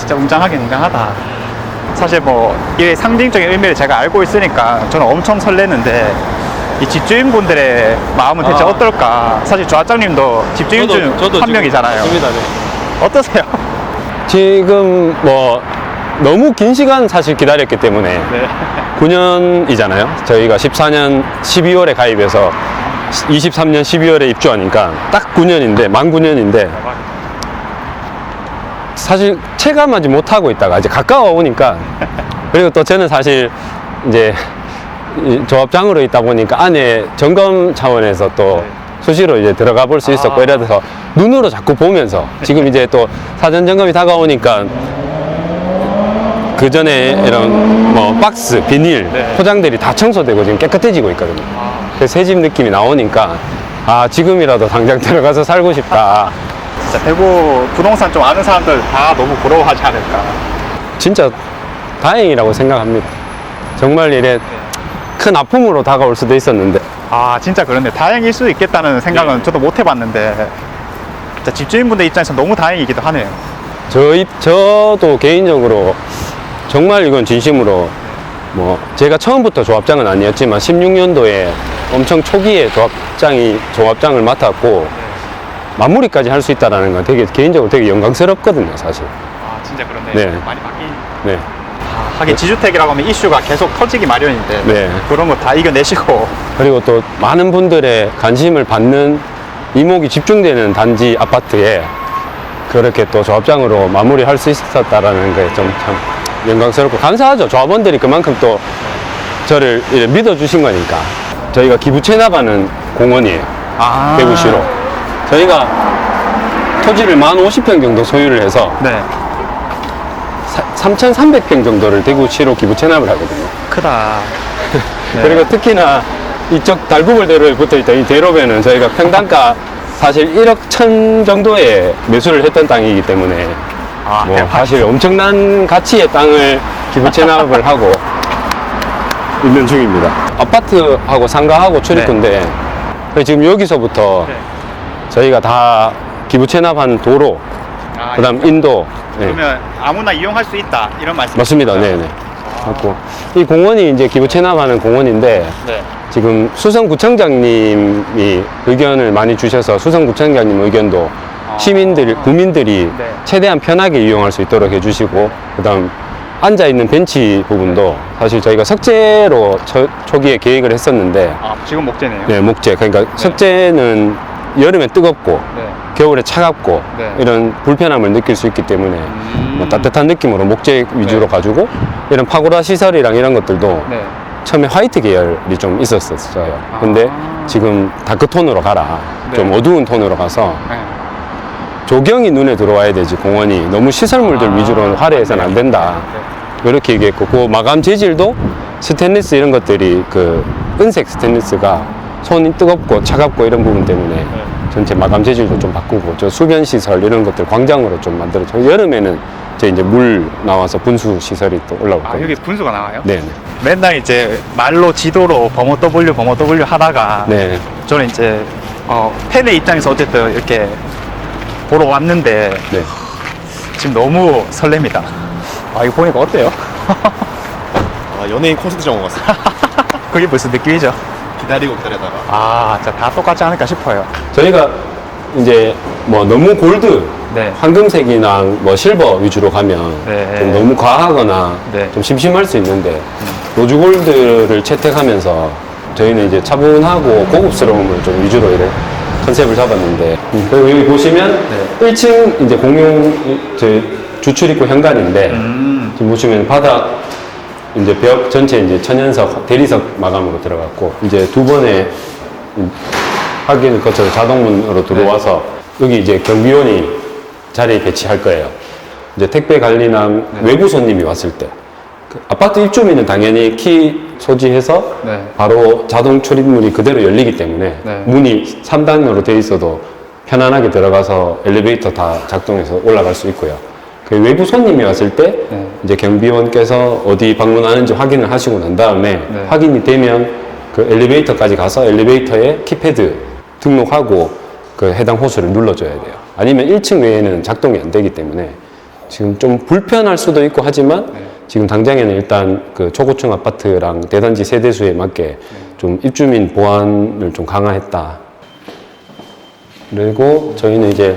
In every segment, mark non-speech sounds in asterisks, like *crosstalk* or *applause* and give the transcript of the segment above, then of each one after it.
진짜 웅장하긴 웅장하다. 사실 뭐 이 상징적인 의미를 제가 알고 있으니까 저는 엄청 설레는데 이 집주인분들의 마음은 대체 아. 어떨까? 사실 조합장님도 집주인 중 한 명이잖아요. 맞습니다. 네. 어떠세요? 지금 뭐 너무 긴 시간 사실 기다렸기 때문에 네. 9년이잖아요. 저희가 14년 12월에 가입해서 23년 12월에 입주하니까 딱 9년인데 만 9년인데 사실 체감하지 못하고 있다가 이제 가까워 오니까 그리고 또 저는 사실 이제 이 조합장으로 있다 보니까 안에 점검 차원에서 또 네. 수시로 이제 들어가 볼 수 있었고 아. 이래서 눈으로 자꾸 보면서 지금 이제 또 사전 점검이 다가오니까 그 전에 이런 뭐 박스, 비닐, 네. 포장들이 다 청소되고 지금 깨끗해지고 있거든요. 그래서 새집 느낌이 나오니까 아 지금이라도 당장 들어가서 살고 싶다. 진짜 대구 부동산 좀 아는 사람들 다 너무 부러워하지 않을까. 진짜 다행이라고 생각합니다. 정말 이래 큰 아픔으로 다가올 수도 있었는데 아 진짜 그런데 다행일 수도 있겠다는 생각은 네. 저도 못 해봤는데 진짜 집주인분들 입장에서 너무 다행이기도 하네요. 저 입, 저도 개인적으로 정말 이건 진심으로 뭐 제가 처음부터 조합장은 아니었지만 16년도에 엄청 초기에 조합장이 조합장을 맡았고 마무리까지 할 수 있다라는 건 되게 개인적으로 되게 영광스럽거든요, 사실. 아 진짜 그런데 네. 많이 바뀐. 네. 아, 하긴 지주택이라고 하면 이슈가 계속 터지기 마련인데 네. 그런 거 다 이겨내시고 그리고 또 많은 분들의 관심을 받는 이목이 집중되는 단지 아파트에 그렇게 또 조합장으로 마무리할 수 있었다라는 게 좀 참 영광스럽고 감사하죠. 조합원들이 그만큼 또 저를 믿어주신 거니까. 저희가 기부 체납하는 공원이에요. 아 대구시로. 저희가 토지를 만 50평 정도 소유를 해서 네 3,300평 정도를 대구시로 기부 체납을 하거든요. 크다. 네. *laughs* 그리고 특히나 이쪽 달부벌대로에 붙어 있던 이 대로변은 저희가 평당가 사실 1억 천 정도에 매수를 했던 땅이기 때문에 아, 뭐 대박. 사실 엄청난 가치의 땅을 기부 체납을 하고 *laughs* 있는 중입니다. 아파트하고 상가하고 출입구인데 그래서 지금 여기서부터 네. 저희가 다 기부 체납한 도로, 아, 그다음 인도, 네. 그러면 아무나 이용할 수 있다 이런 말씀. 맞습니다. 네 네. 맞고 이 공원이 이제 기부 체납하는 공원인데 네. 지금 수성구청장님이 의견을 많이 주셔서 수성구청장님 의견도 아. 시민들, 국민들이 네. 최대한 편하게 이용할 수 있도록 해주시고, 그 다음 앉아 있는 벤치 부분도 사실 저희가 석재로 초, 초기에 계획을 했었는데, 아 지금 목재네요. 네, 목재. 그러니까 석재는 여름에 뜨겁고, 네. 겨울에 차갑고, 네. 이런 불편함을 느낄 수 있기 때문에, 음. 뭐 따뜻한 느낌으로 목재 위주로 네. 가지고, 이런 파고라 시설이랑 이런 것들도 네. 처음에 화이트 계열이 좀 있었었어요. 근데 아. 지금 다크톤으로 가라. 네. 좀 어두운 톤으로 가서 네. 조경이 눈에 들어와야 되지 공원이 너무 시설물들 아, 위주로 화려해서는 안 된다. 네. 이렇게 얘기했고 그 마감 재질도 스테인리스 이런 것들이 그 은색 스테인리스가 손이 뜨겁고 차갑고 이런 부분 때문에 네. 전체 마감 재질도 좀 바꾸고 저 수변 시설 이런 것들 광장으로 좀 만들어져 여름에는 저 이제 물 나와서 분수 시설이 또 올라올 아 거예요. 여기 분수가 나와요? 네네. 맨날 이제 말로 지도로 범어 W 범어 W 하다가 네. 저는 이제 어, 팬의 입장에서 어쨌든 이렇게 보러 왔는데 네. 지금 너무 설렙니다. 아 이거 보니까 어때요? 아, 연예인 콘서트 정원 같습니다. *laughs* 그게 무슨 느낌이죠? 기다리고 기다리다가 아 진짜 다 똑같지 않을까 싶어요. 저희가 이제 뭐 너무 골드, 네. 황금색이나 뭐 실버 위주로 가면 네. 좀 너무 과하거나 네. 좀 심심할 수 있는데 로즈 골드를 채택하면서 저희는 이제 차분하고 고급스러움을 좀 위주로 이래 컨셉을 잡았는데 그리고 여기 보시면 네. 1층 이제 공용 저 주출 입구 현관인데 음. 지금 보시면 바닥 이제 벽 전체 이제 천연석 대리석 마감으로 들어갔고 이제 두 번의 확인을 거쳐서 자동문으로 들어와서 여기 이제 경비원이 자리에 배치할 거예요. 이제 택배 관리나 외부 손님이 왔을 때 그 아파트 입주민은 당연히 키 소지해서 네. 바로 자동 출입문이 그대로 열리기 때문에 네. 문이 3단으로 돼 있어도 편안하게 들어가서 엘리베이터 다 작동해서 올라갈 수 있고요. 그 외부 손님이 왔을 때 네. 이제 경비원께서 어디 방문하는지 확인을 하시고 난 다음에 네. 확인이 되면 그 엘리베이터까지 가서 엘리베이터에 키패드 등록하고 그 해당 호수를 눌러줘야 돼요. 아니면 1층 외에는 작동이 안 되기 때문에 지금 좀 불편할 수도 있고 하지만 지금 당장에는 일단 그 초고층 아파트랑 대단지 세대수에 맞게 좀 입주민 보안을 좀 강화했다. 그리고 저희는 이제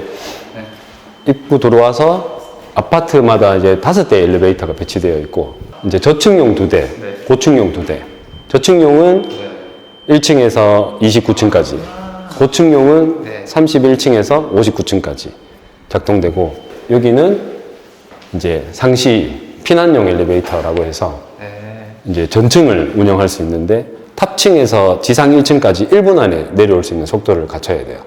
입구 들어와서 아파트마다 이제 다섯 대 엘리베이터가 배치되어 있고 이제 저층용 두 대, 고층용 두 대. 저층용은 1층에서 29층까지, 고층용은 31층에서 59층까지 작동되고 여기는 이제 상시 피난용 엘리베이터라고 해서 이제 전층을 운영할 수 있는데 탑층에서 지상 1층까지 1분 안에 내려올 수 있는 속도를 갖춰야 돼요.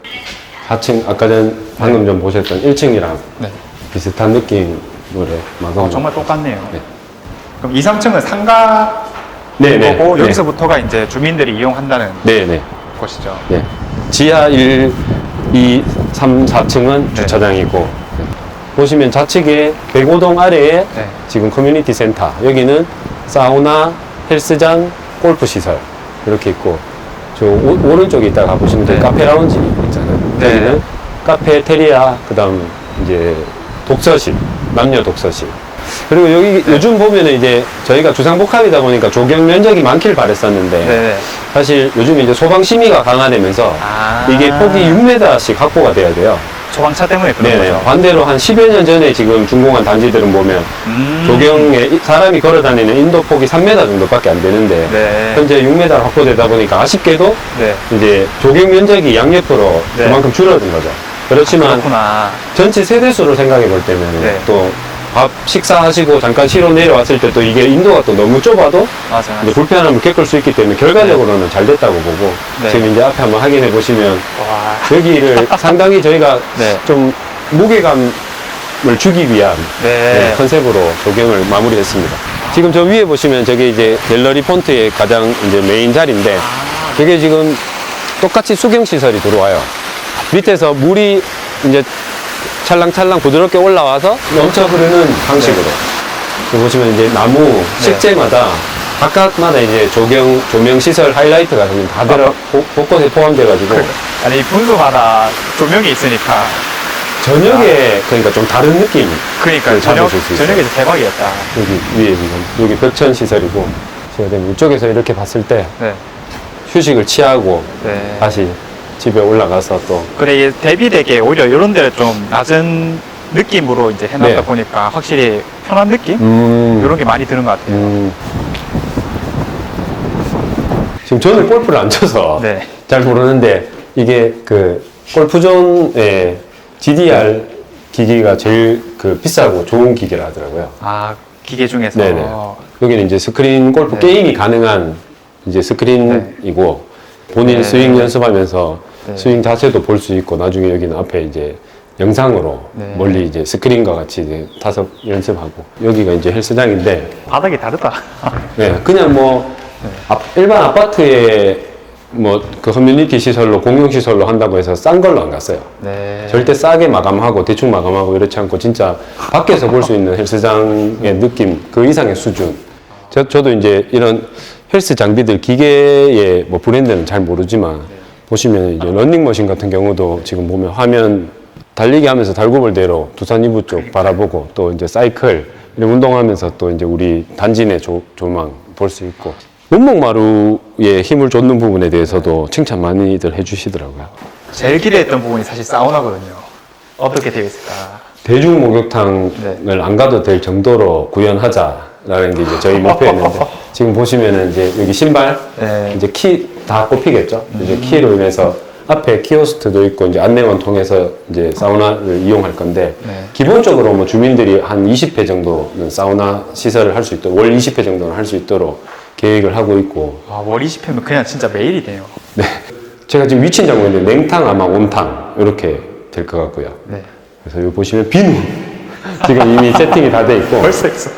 4층 아까 전 방금 전 보셨던 1층이랑 네. 비슷한 느낌으로 마감. 어, 정말 똑같네요. 네. 그럼 2, 3층은 상가 네, 네. 거고 네. 여기서부터가 이제 주민들이 이용한다는 네, 네. 곳이죠. 네. 지하 1, 2, 3, 4층은 네. 주차장이고 네. 보시면 좌측에 백오동 아래에 네. 지금 커뮤니티 센터 여기는 사우나, 헬스장, 골프 시설 이렇게 있고 저 오, 오른쪽에 있다 가 보시면 네. 카페 라운지 있잖아요. 네. 여기는 카페 테리아 그다음 이제 독서실 남녀 독서실 그리고 여기 네. 요즘 보면은 이제 저희가 주상복합이다 보니까 조경 면적이 많길 바랬었는데 네. 사실 요즘 이제 소방 심의가 강화되면서 아. 이게 폭이 6m씩 확보가 돼야 돼요. 소방차 때문에 그런 네네. 거죠. 반대로 한 10여 년 전에 지금 준공한 단지들은 보면 음. 조경에 이- 사람이 걸어 다니는 인도 폭이 3m 정도밖에 안 되는데 네. 현재 6m 확보되다 보니까 아쉽게도 네. 이제 조경 면적이 양옆으로 네. 그만큼 줄어든 거죠. 그렇지만 그렇구나. 전체 세대수로 생각해 볼 때는 네. 또밥 식사하시고 잠깐 쉬러 내려왔을 때 또 이게 인도가 또 너무 좁아도 맞아. 이제 불편함을 겪을 수 있기 때문에 결과적으로는 잘 됐다고 보고 네. 지금 이제 앞에 한번 확인해 보시면 와. 여기를 *laughs* 상당히 저희가 네. 좀 무게감을 주기 위한 네. 네, 컨셉으로 조경을 마무리했습니다. 지금 저 위에 보시면 저게 이제 갤러리 폰트의 가장 이제 메인 자리인데 이게 지금 똑같이 수경 시설이 들어와요. 밑에서 물이 이제 찰랑찰랑 부드럽게 올라와서 넘쳐 흐르는 방식으로. 여기 보시면 이제 나무 식재마다 각각마다 이제 조경 조명 시설 하이라이트가 지금 다 들어 곳- 곳곳에 포함돼가지고 아니 분수마다 조명이 있으니까. 저녁에 그러니까 좀 다른 느낌. 그러니까 네, 저녁 잡으실 수 있어요. 저녁에 대박이었다. 여기 위에 지금 여기 벽천 시설이고 제가 되면 이쪽에서 이렇게 봤을 때 네. 휴식을 취하고 네. 다시 집에 올라가서 또 그래 대비되게 오히려 이런 데를 좀 낮은 느낌으로 이제 해놨다 네. 보니까 확실히 편한 느낌 음, 이런 게 많이 드는 것 같아요. 음. 지금 저는 골프를 안 쳐서 네. 잘 모르는데 이게 그 골프존의 GDR 기기가 제일 그 비싸고 좋은 기계라 하더라고요. 아 기계 중에서 네네. 여기는 이제 스크린 골프 네. 게임이 가능한 이제 스크린이고 본인 네. 스윙 연습하면서 네. 스윙 자체도 볼 수 있고 나중에 여기는 앞에 이제 영상으로 네. 멀리 이제 스크린과 같이 이제 타석 연습하고 여기가 이제 헬스장인데 바닥이 다르다. 네, 그냥 뭐 아- 일반 아파트에 뭐 그 커뮤니티 시설로 공용 시설로 한다고 해서 싼 걸로 안 갔어요. 네. 절대 싸게 마감하고 대충 마감하고 이렇지 않고 진짜 밖에서 볼 수 있는 헬스장의 느낌 그 이상의 수준. 저, 저도 이제 이런 헬스 장비들 기계의 뭐 브랜드는 잘 모르지만 보시면 이제 런닝머신 같은 경우도 지금 보면 화면 달리기 하면서 달구벌대로 두산 이부 쪽 바라보고 또 이제 사이클 이런 운동하면서 또 이제 우리 단지 내 조, 조망 볼 수 있고 문목마루에 힘을 줬는 부분에 대해서도 칭찬 많이들 해주시더라고요. 제일 기대했던 부분이 사실 사우나거든요. 어떻게 되어 있을까? 대중 목욕탕을 네. 안 가도 될 정도로 구현하자라는 게 이제 저희 목표였는데 *laughs* 지금 보시면은 이제 여기 신발 네. 이제 키 다 꼽히겠죠. 이제 키로 인해서 앞에 키오스트도 있고 이제 안내원 통해서 이제 사우나를 이용할 건데 네. 기본적으로 뭐 주민들이 한 20회 정도는 사우나 시설을 할 수 있도록 월 20회 정도는 할 수 있도록 계획을 하고 있고 아, 월 20회면 그냥 진짜 매일이네요. 네. 제가 지금 위치는 있는데 냉탕 아마 온탕 이렇게 될 것 같고요. 네. 그래서 여기 보시면 비누 지금 이미 세팅이 다 돼 있고 벌써 있어.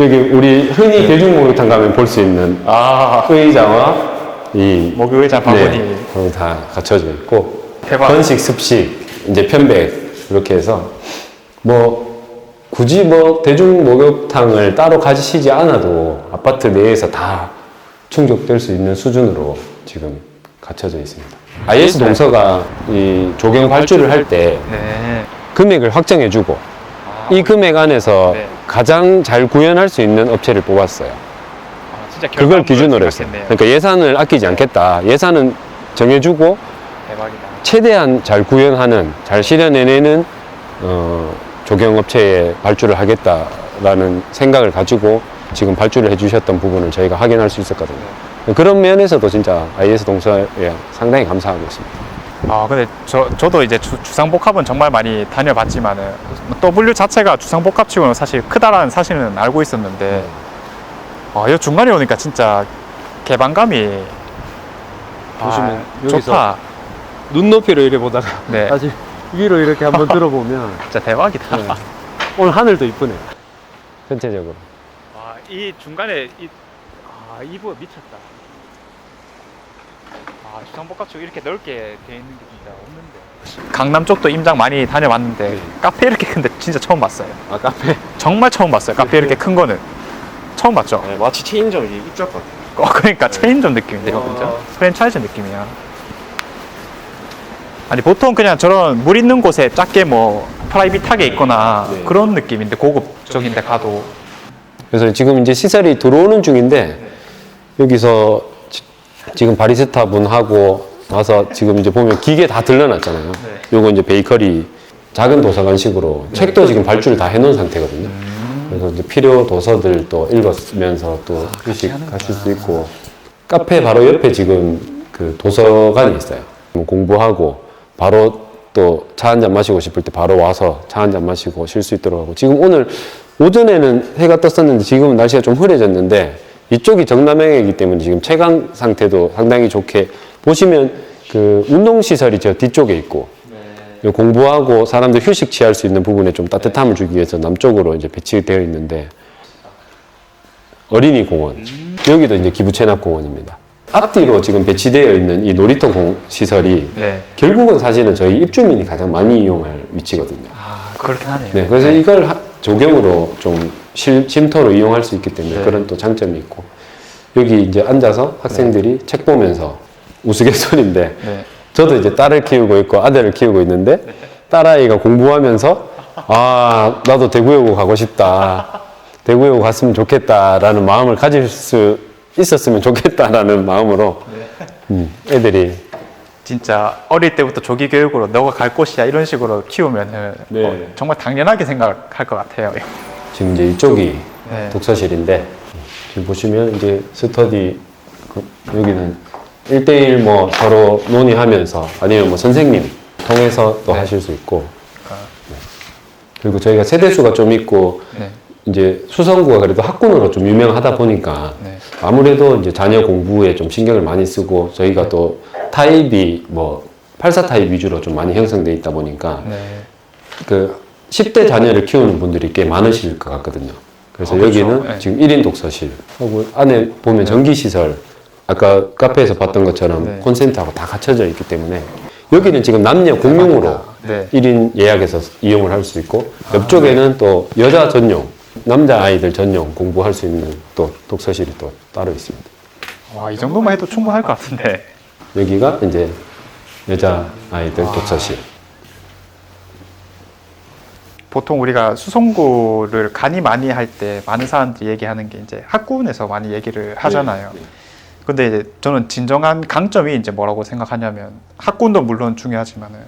여기 우리 흔히 대중목욕탕 가면 볼 수 있는 아, 의자와 이 목욕 의자 바구니. 네, 거기 다 갖춰져 있고 대박. 건식 습식 이제 편백 이렇게 해서 뭐 굳이 뭐 대중 목욕탕을 따로 가지시지 않아도 아파트 내에서 다 충족될 수 있는 수준으로 지금 갖춰져 있습니다. IS 동서가 이 조경 발주를 할 때 네. 금액을 확정해주고 이 금액 안에서 네. 가장 잘 구현할 수 있는 업체를 뽑았어요. 아, 진짜 그걸 결과물을 기준으로 했어요. 생각했네요. 그러니까 예산을 아끼지 않겠다. 예산은 정해주고 대박이다. 최대한 잘 구현하는, 잘 실현해내는 어, 조경업체에 발주를 하겠다라는 생각을 가지고 지금 발주를 해주셨던 부분을 저희가 확인할 수 있었거든요. 그런 면에서도 진짜 IS 동서에 상당히 감사하고 있습니다. 아 근데 저 저도 이제 주, 주상복합은 정말 많이 다녀봤지만은 W 자체가 주상복합치고는 사실 크다라는 사실은 알고 있었는데 아, 이 중간에 오니까 진짜 개방감이 보시면 아, 여기서 좋다. 눈높이로 이래 보다가 네. *laughs* 사실 위로 이렇게 한번 *laughs* 들어보면 진짜 대박이다. 네. 오늘 하늘도 이쁘네. 전체적으로. 와, 이 중간에 이, 아, 이부 미쳤다. 아, 주상복합치고 이렇게 넓게 돼 있는 게 진짜 없는데. 강남 쪽도 임장 많이 다녀봤는데 네. 카페 이렇게 큰데 진짜 처음 봤어요. 아 카페. 정말 처음 봤어요. 카페 이렇게 큰 거는 처음 봤죠. 네, 마치 체인점 입주할 것 같아요. 어, 그러니까 체인점 느낌인데요, 와. 진짜 프랜차이즈 느낌이야. 아니 보통 그냥 저런 물 있는 곳에 작게 뭐 프라이빗하게 있거나 네. 그런 느낌인데 고급적인데 가도 그래서 지금 이제 시설이 들어오는 중인데 여기서 지- 지금 바리스타 분하고 와서 지금 이제 보면 기계 다 들러놨잖아요. 네. 요거 이제 베이커리 작은 도서관식으로 책도 지금 발주를 다 해놓은 상태거든요. 그래서 이제 필요 도서들 또 읽으면서 또 휴식 하실 수 있고 카페 바로 옆에 지금 그 도서관이 있어요. 뭐 공부하고 바로 또 차 한 잔 마시고 싶을 때 바로 와서 차 한 잔 마시고 쉴 수 있도록 하고 지금 오늘 오전에는 해가 떴었는데 지금은 날씨가 좀 흐려졌는데 이쪽이 정남향이기 때문에 지금 채광 상태도 상당히 좋게 보시면 그 운동 시설이 저 뒤쪽에 있고 요 공부하고 사람들 휴식 취할 수 있는 부분에 좀 따뜻함을 주기 위해서 남쪽으로 이제 배치되어 있는데 어린이 공원 여기도 이제 기부 체납 공원입니다. 앞뒤로 지금 배치되어 있는 이 놀이터 공 시설이 네. 결국은 사실은 저희 입주민이 가장 많이 이용할 위치거든요. 아 그렇긴 하네요. 네, 그래서 이걸 하- 조경으로 좀 실- 쉼터로 이용할 수 있기 때문에 네. 그런 또 장점이 있고. 여기 이제 앉아서 학생들이 책 보면서 우스갯소리인데 네. 저도 이제 딸을 키우고 있고 아들을 키우고 있는데 딸아이가 공부하면서 아 나도 대구여고 가고 싶다. 대구여고 갔으면 좋겠다라는 마음을 가질 수 있었으면 좋겠다라는 마음으로 음, 애들이 진짜 어릴 때부터 조기 교육으로 너가 갈 곳이야 이런 식으로 키우면은 네. 어, 정말 당연하게 생각할 것 같아요. 지금 이제 이쪽이 네. 독서실인데 지금 보시면 이제 스터디 그- 여기는 1대1 뭐 서로 논의하면서 아니면 뭐 선생님 통해서 또 네. 하실 수 있고 네. 그리고 저희가 세대수가 좀 있고 네. 이제 수성구가 그래도 학군으로 좀 유명하다 보니까 네. 아무래도 이제 자녀 공부에 좀 신경을 많이 쓰고 저희가 또 타입이 뭐84 타입 위주로 좀 많이 형성돼 있다 보니까 네. 그 10대 자녀를 키우는 분들이 꽤 많으실 것 같거든요. 그래서 아, 그렇죠. 여기는 네. 지금 1인 독서실 하고 안에 보면 전기시설 아까 카페에서 봤던 것처럼 네. 콘센트하고 다 갖춰져 있기 때문에 여기는 지금 남녀 공용으로 네. 1인 예약해서 이용을 할 수 있고 옆쪽에는 또 여자 전용 남자 아이들 전용 공부할 수 있는 또 독서실이 또 따로 있습니다. 와, 이 정도만 해도 충분할 것 같은데. 여기가 이제 여자 아이들 독서실. 보통 우리가 수송구를 간이 많이 할 때 많은 사람들이 얘기하는 게 이제 학군에서 많이 얘기를 하잖아요. 네, 네. 근데 이제 저는 진정한 강점이 이제 뭐라고 생각하냐면 학군도 물론 중요하지만은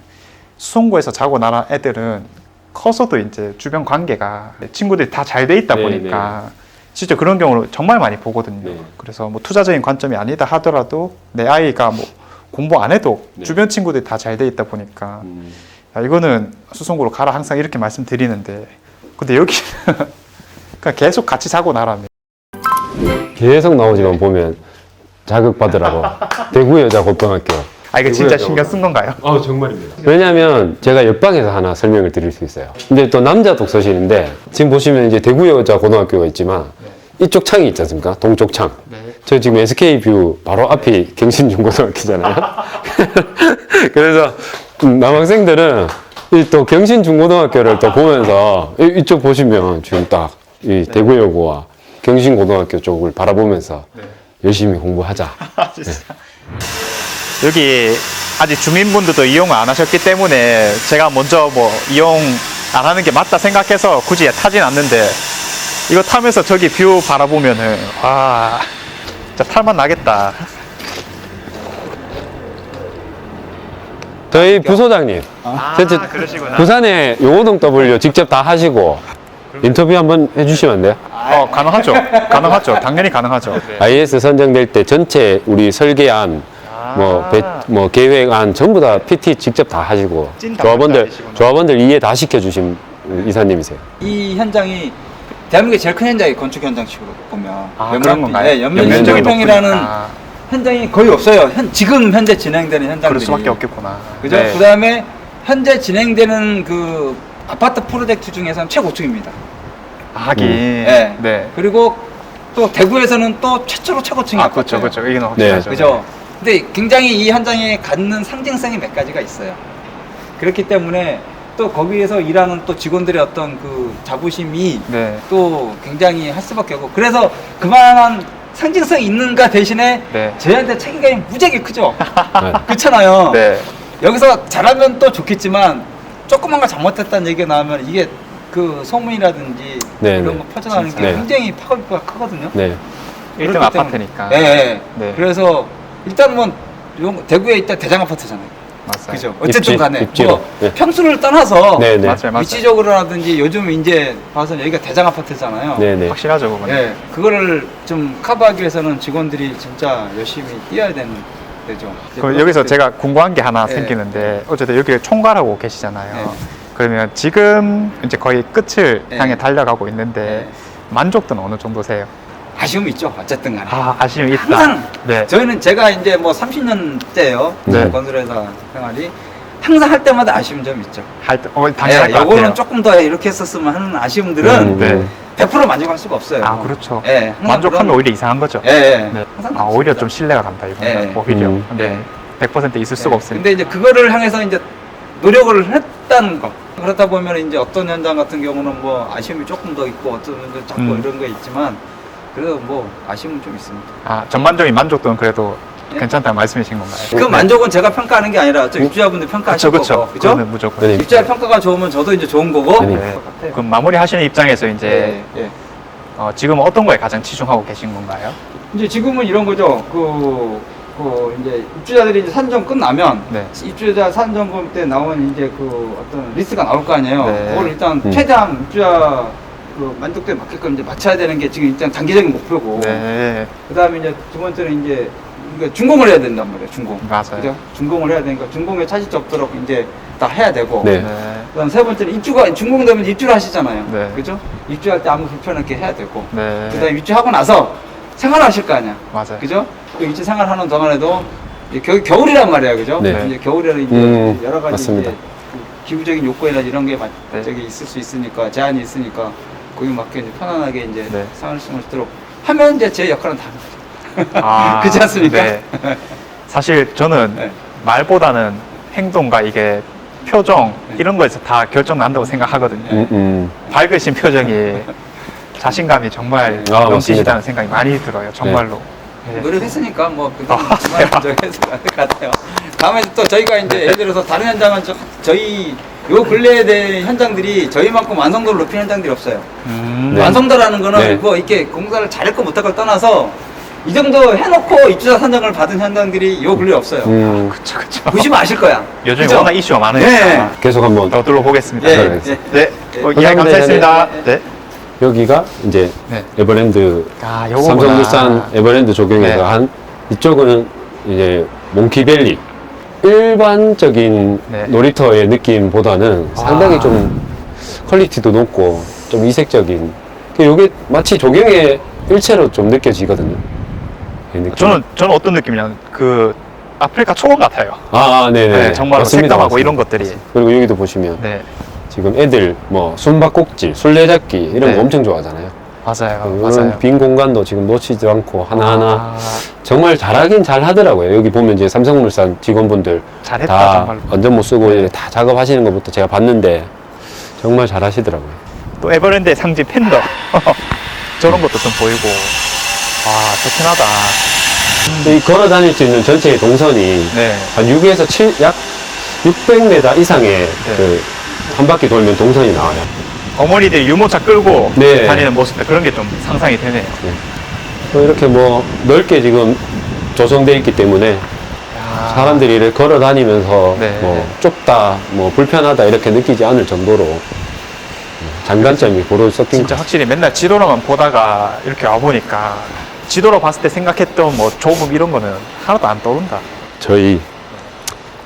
수송구에서 자고 나란 애들은 커서도 이제 주변 관계가 친구들이 다 잘 돼 있다 네, 보니까 진짜 그런 경우를 정말 많이 보거든요. 네. 그래서 뭐 투자적인 관점이 아니다 하더라도 내 아이가 뭐 공부 안 해도 네. 주변 친구들이 다 잘 돼 있다 보니까 음. 야, 이거는 수송구로 가라 항상 이렇게 말씀드리는데 근데 여기는 *laughs* 그냥 계속 같이 자고 나라며 계속 나오지만 보면 자극받으라고 *laughs* 대구 여자 고등학교 아 이거 진짜 신경 쓴 건가요? 아 정말입니다. 왜냐하면 제가 옆방에서 하나 설명을 드릴 수 있어요. 근데 또 남자 독서실인데 지금 보시면 이제 대구 여자 고등학교가 있지만 이쪽 창이 있지 않습니까? 동쪽 창. 네. 저 지금 SK 뷰 바로 앞이 경신중고등학교잖아요. *laughs* 그래서 음, 남학생들은 이 또 경신중고등학교를 또 보면서 이- 이쪽 보시면 지금 딱 이 대구여고와 경신고등학교 쪽을 바라보면서 네. 열심히 공부하자 *laughs* 여기 아직 주민분들도 이용을 안 하셨기 때문에 제가 먼저 뭐 이용 안 하는 게 맞다 생각해서 굳이 타진 않는데 이거 타면서 저기 뷰 바라보면은 와 진짜 탈만 나겠다. 저희 부소장님 아, 그러시구나. 부산에 용호동 W 직접 다 하시고 인터뷰 한번 해주시면 안 돼요? 어 가능하죠. 가능하죠. 당연히 가능하죠. IS 선정될 때 전체 우리 설계안 뭐, 배- 뭐 계획안 전부 다 PT 직접 다 하시고 찐 조합원들 담당자이시구나. 조합원들 이해 다 시켜주신 이사님이세요. 이 현장이 대한민국의 제일 큰 현장이 건축 현장식으로 보면 아, 연면- 그런 건가요? 네, 연면 연면적이 실평이라는 높으니까. 현장이 거의 없어요. 현, 지금 현재 진행되는 현장들이. 그럴 수밖에 없겠구나. 그죠? 네. 그다음에 현재 진행되는 그 아파트 프로젝트 중에서는 최고층입니다. 하긴. 네. 네. 그리고 또 대구에서는 또 최초로 최고층이 아 그렇죠, 아파트예요. 그렇죠. 이건 확실하죠. 그죠? 근데 굉장히 이 현장에 갖는 상징성이 몇 가지가 있어요. 그렇기 때문에 또 거기에서 일하는 또 직원들의 어떤 그 자부심이 네. 또 굉장히 할 수밖에 없고 그래서 그만한 상징성이 있는가 대신에 네. 저희한테 책임감이 무지하게 크죠. *laughs* 네. 그렇잖아요. 네. 여기서 잘하면 또 좋겠지만 조그만 거 잘못했다는 얘기가 나오면 이게 그 소문이라든지 네, 이런 네. 거 퍼져나가는 게 네. 굉장히 파급력가 크거든요. 네. 1등 그렇기 때문에- 아파트니까. 예, 예. 네. 그래서 일단 뭐 요- 대구에 있다 대장 아파트잖아요. 맞아요. 그죠? 어쨌든 입지, 간에 입지로. 뭐 네. 평수를 떠나서 네, 네. 맞아요, 맞아요. 위치적으로라든지 요즘 이제 봐서 여기가 대장 아파트잖아요. 네, 네. 확실하죠, 그거는. 예, 그거를 좀 커버하기 위해서는 직원들이 진짜 열심히 뛰어야 되는 데죠. 그 여기서 제가 궁금한 게 하나 네. 생기는데 어쨌든 여기 총괄하고 계시잖아요. 네. 그러면 지금 이제 거의 끝을 네. 향해 달려가고 있는데 네. 만족도는 어느 정도 세요? 아쉬움이 있죠. 어쨌든 간에. 아, 아쉬움이 있다. 항상 네. 저희는 제가 이제 뭐 30년째예요. 네. 건설회사 생활이 항상 할 때마다 아쉬운 점이 있죠. 할 때, 어, 당연할 예, 것 요거는 같아요. 조금 더 이렇게 했었으면 하는 아쉬움들은 음, 네. 음. 100% 만족할 수가 없어요. 아, 그렇죠. 예, 항상 만족하면 그런- 오히려 이상한 거죠. 예, 예. 네. 항상 아, 오히려. 좀 신뢰가 간다, 이거는. 예. 오히려. 음. 네. 100% 있을 수가 예. 없으니까. 근데 이제 그거를 향해서 이제 노력을 했다는 거. 그러다 보면 이제 어떤 현장 같은 경우는 뭐 아쉬움이 조금 더 있고 어떤 현장 자꾸 음. 이런 거 있지만 그래도 뭐 아쉬움은 좀 있습니다. 아, 전반적인 만족도는 그래도 네. 괜찮다는 말씀이신 건가요? 그 만족은 제가 평가하는 게 아니라 저 입주자분들 그렇죠, 평가하실 그렇죠. 거고. 그죠? 그거는 무조건. 네. 입주자 평가가 좋으면 저도 이제 좋은 거고. 네. 네. 같아요. 그럼 마무리 하시는 입장에서 이제 예, 예. 어, 지금 어떤 거에 가장 치중하고 계신 건가요? 이제 지금은 이런 거죠. 그, 그 이제 입주자들이 이제 산정 끝나면 네. 입주자 산정금 때 나온 이제 그 어떤 리스트가 나올 거 아니에요. 네. 그걸 일단 음. 최대한 입주자 그 만족도에 맞게끔 이제 맞춰야 되는 게 지금 일단 단기적인 목표고. 네. 그다음에 이제 두 번째는 이제 이거 준공을 해야 된단 말이에요. 준공. 맞아요. 그죠? 준공을 해야 되니까 준공에 차질이 없도록 이제 다 해야 되고. 네. 네. 그다음 세 번째는 입주가 준공되면 입주를 하시잖아요. 네. 그죠? 입주할 때 아무 불편 없게 해야 되고. 네. 그다음에 입주하고 나서 생활하실 거 아니야. 맞아요. 그죠? 그 입주 생활하는 동안에도 이제 겨, 겨울이란 말이야, 그죠? 네. 이제 겨울에는 이제 음, 여러 가지 맞습니다. 이제 그 기후적인 요건이나 이런 게 마- 네. 저기 있을 수 있으니까 제한이 있으니까 거기 맞게 이제 편안하게 이제 네. 생활할 수 있도록 하면 이제 제 역할은 다 하는 거죠. 아, *laughs* 그렇지 않습니까? 네. 사실 저는 네. 말보다는 행동과 이게 표정 네. 이런 거에서 다 결정 난다고 생각하거든요. 음, 음. 밝으신 표정이 *laughs* 자신감이 정말 아, 넘치시다는 맞습니다. 생각이 많이 들어요. 정말로. 네. 노력했으니까 뭐 그건 아, 정말 만족해서 *laughs* 것 같아요. 다음에 또 저희가 이제 예를 들어서 다른 현장은 저, 저희 요 근래에 대한 현장들이 저희만큼 완성도를 높이는 현장들이 없어요. 음, 네. 완성도라는 거는 네. 뭐 이렇게 공사를 잘했고 못할 걸 떠나서 이 정도 해놓고 입주자 선정을 받은 현장들이 요 근래 없어요. 음. 그쵸, 그쵸. 보시면 아실 거야. 요즘에 그죠? 워낙 이슈가 많으니까. 네. 계속 한번 더 둘러보겠습니다. 예, 네. 예. 네. 어, 네. 이야기 감사합니다, 감사했습니다. 네. 네. 여기가 이제 네. 에버랜드 아, 요거구나. 삼성물산 에버랜드 적용해서 네. 한 이쪽은 이제 몽키밸리 일반적인 네. 놀이터의 느낌보다는 상당히 아. 좀 퀄리티도 높고 좀 이색적인 그 요게 마치 조경의 일체로 좀 느껴지거든요. 이 느낌. 저는 저는 어떤 느낌이냐면 그 아프리카 초원 같아요. 아, 아, 네네. 네, 정말로 맞습니다, 색감하고. 이런 것들이. 그리고 여기도 보시면 네, 지금 애들 뭐 숨바꼭질, 술래잡기 이런 네. 거 엄청 좋아하잖아요. 맞아요, 그런 맞아요. 빈 공간도 지금 놓치지 않고 하나하나 아, 정말 잘하긴 잘 하더라고요. 여기 보면 이제 삼성물산 직원분들 잘했다 다 정말로. 완전 못 쓰고 네. 이제 다 작업하시는 것부터 제가 봤는데 정말 잘 하시더라고요. 또 에버랜드의 상징 팬더 *laughs* 저런 것도 좀 보이고. 와, 좋긴 하다. 이 걸어 다닐 수 있는 전체의 동선이 네, 한 6에서 7, 약 600m 이상의 네. 그한 바퀴 돌면 동선이 나와요. 어머니들이 유모차 끌고 네. 다니는 모습 그런 게 좀 상상이 되네요. 또 이렇게 뭐 넓게 지금 조성되어 있기 때문에 야. 사람들이 이렇게 걸어 다니면서 아. 네. 뭐 좁다, 뭐 불편하다 이렇게 느끼지 않을 정도로 장단점이 고루 섞인 진짜 것 확실히 맨날 지도로만 보다가 이렇게 와 보니까 지도로 봤을 때 생각했던 뭐 좁음 이런 거는 하나도 안 떠오른다. 저희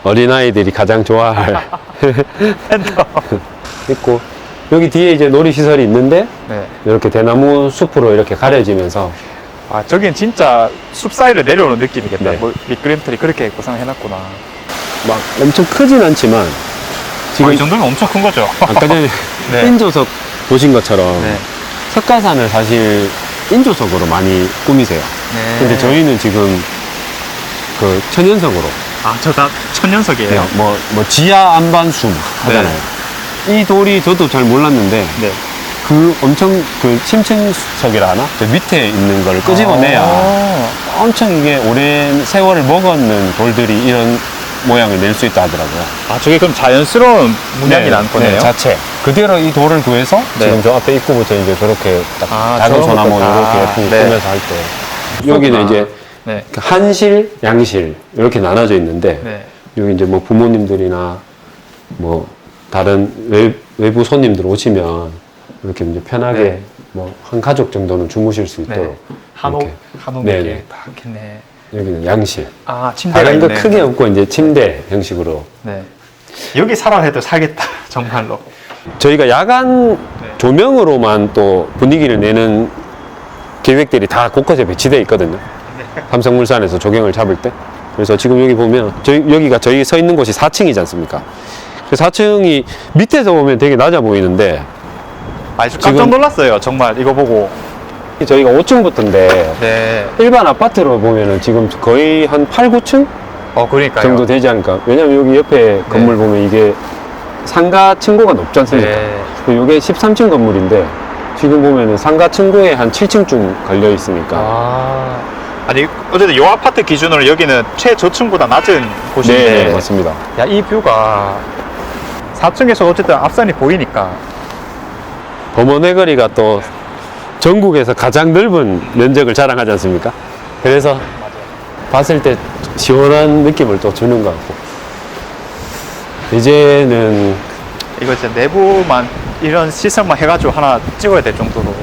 어린아이들이 가장 좋아할 *laughs* 엔터. 있고 여기 뒤에 이제 놀이시설이 있는데 네. 이렇게 대나무 숲으로 이렇게 가려지면서 아 저긴 진짜 숲 사이를 내려오는 느낌이겠다. 네. 뭐 미끄럼틀이 그렇게 구상해놨구나. 막 엄청 크진 않지만 지금 지금 이 정도면 엄청 큰 거죠. 아까 전에 *laughs* 네. 인조석 보신 것처럼 네. 석가산을 사실 인조석으로 많이 꾸미세요. 네. 근데 저희는 지금 그 천연석으로 아저 다 천연석이에요. 그냥 뭐, 뭐 지하 안반수 하잖아요. 이 돌이 저도 잘 몰랐는데 네. 그 엄청 그 심층석이라 하나? 저 밑에 있는 걸 끄집어내야 아. 엄청 이게 오랜 세월을 먹었는 돌들이 이런 모양을 낼 수 있다 하더라고요. 아 저게 그럼 자연스러운 문양이 난 거네요. 네, 자체. 그대로 이 돌을 구해서 네. 지금 저 앞에 입구부터 이제 저렇게 딱 아, 작은 소나무. 이렇게 예쁘게 네. 꾸며서 할 때. 여기는 이제 네. 그 한실, 양실 이렇게 나눠져 있는데 네. 여기 이제 뭐 부모님들이나 뭐 다른 외, 외부 손님들 오시면 이렇게 이제 편하게 네. 뭐한 가족 정도는 주무실 수 네. 있도록 한옥 이렇게. 한옥 네, 이렇게 네. 딱 했네. 여기는 양실. 아 침대가 다른 거 있네. 크게 없고 이제 침대 형식으로 네. 여기 살아 해도 살겠다 *laughs* 정말로. 저희가 야간 네. 조명으로만 또 분위기를 내는 계획들이 다 곳곳에 배치되어 있거든요. 네. 삼성물산에서 조경을 잡을 때. 그래서 지금 여기 보면 저희 여기가 저희 서 있는 곳이 4층이지 않습니까? 그 4층이 밑에서 보면 되게 낮아 보이는데 아 깜짝 지금- 놀랐어요 정말 이거 보고. 저희가 5층부터인데 네. 일반 아파트로 보면은 지금 거의 한 8, 9층 어 그러니까요. 정도 되지 않을까? 왜냐면 여기 옆에 건물 보면 이게 상가 층고가 높지 않습니까? 네. 그 이게 13층 건물인데 지금 보면은 상가 층고에 한 7층쯤 걸려 있으니까 아. 아니 어쨌든 요 아파트 기준으로 여기는 최저층보다 낮은 곳인데. 네, 네, 맞습니다. 야 이 뷰가 4층에서 어쨌든 앞산이 보이니까. 범원회거리가 또 전국에서 가장 넓은 면적을 자랑하지 않습니까? 그래서 봤을 때 시원한 느낌을 또 주는 것 같고 이제는 이거 진짜 내부만 이런 시설만 해가지고 하나 찍어야 될 정도로